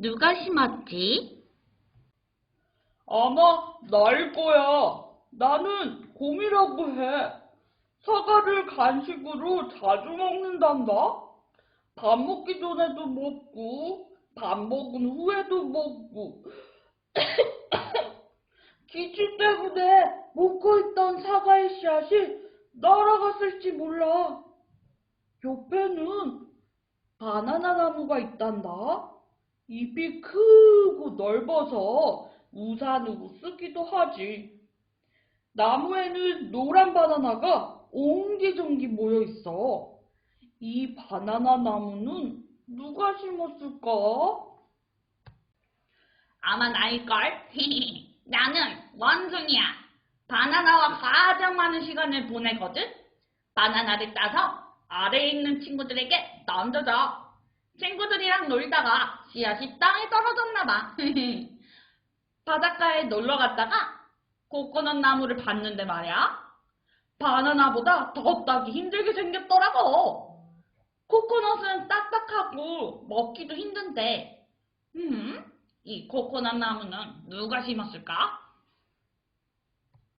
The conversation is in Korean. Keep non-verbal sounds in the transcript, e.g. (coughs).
누가 심었지? 아마 나일 거야. 나는 곰이라고 해. 사과를 간식으로 자주 먹는단다. 밥 먹기 전에도 먹고, 밥 먹은 후에도 먹고. (coughs) 기침 때문에 먹고 있던 사과의 씨앗이 날아갔을지 몰라. 옆에는 바나나 나무가 있단다. 잎이 크고 넓어서 우산으로 쓰기도 하지. 나무에는 노란 바나나가 옹기종기 모여 있어. 이 바나나 나무는 누가 심었을까? 아마 나일걸? 나는 원숭이야. 바나나와 가장 많은 시간을 보내거든? 바나나를 따서 아래에 있는 친구들에게 던져줘. 친구들이랑 놀다가 씨앗이 땅에 떨어졌나봐. (laughs) 바닷가에 놀러 갔다가 코코넛 나무를 봤는데 말이야. 바나나보다 더 따기 힘들게 생겼더라고. 코코넛은 딱딱하고 먹기도 힘든데, 음, 이 코코넛 나무는 누가 심었을까?